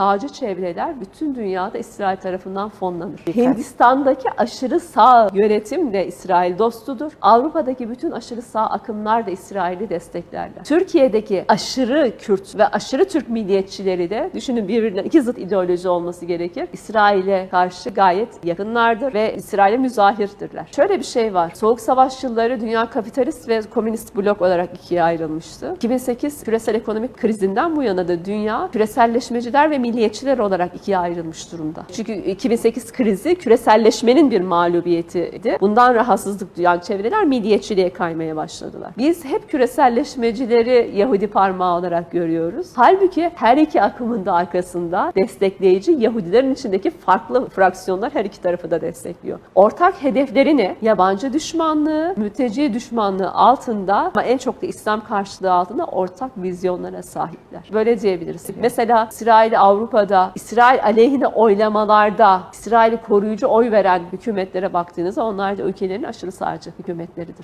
Sağcı çevreler bütün dünyada İsrail tarafından fonlanır. Hindistan'daki aşırı sağ yönetim de İsrail dostudur. Avrupa'daki bütün aşırı sağ akımlar da İsrail'i desteklerler. Türkiye'deki aşırı Kürt ve aşırı Türk milliyetçileri de düşünün birbirinden iki zıt ideoloji olması gerekir. İsrail'e karşı gayet yakınlardır ve İsrail'e müzahirdirler. Şöyle bir şey var. Soğuk Savaş yılları dünya kapitalist ve komünist blok olarak ikiye ayrılmıştı. 2008 küresel ekonomik krizinden bu yana da dünya küreselleşmeciler ve milliyetçiler olarak ikiye ayrılmış durumda. Çünkü 2008 krizi küreselleşmenin bir mağlubiyetiydi. Bundan rahatsızlık duyan çevreler milliyetçiliğe kaymaya başladılar. Biz hep küreselleşmecileri Yahudi parmağı olarak görüyoruz. Halbuki her iki akımın da arkasında destekleyici Yahudilerin içindeki farklı fraksiyonlar her iki tarafı da destekliyor. Ortak hedefleri ne? Yabancı düşmanlığı, mülteci düşmanlığı altında ama en çok da İslam karşılığı altında ortak vizyonlara sahipler. Böyle diyebiliriz. Mesela İsrail Avrupa'da, İsrail aleyhine oylamalarda, İsrail'i koruyucu oy veren hükümetlere baktığınızda onlar da ülkelerin aşırı sağcı hükümetleridir.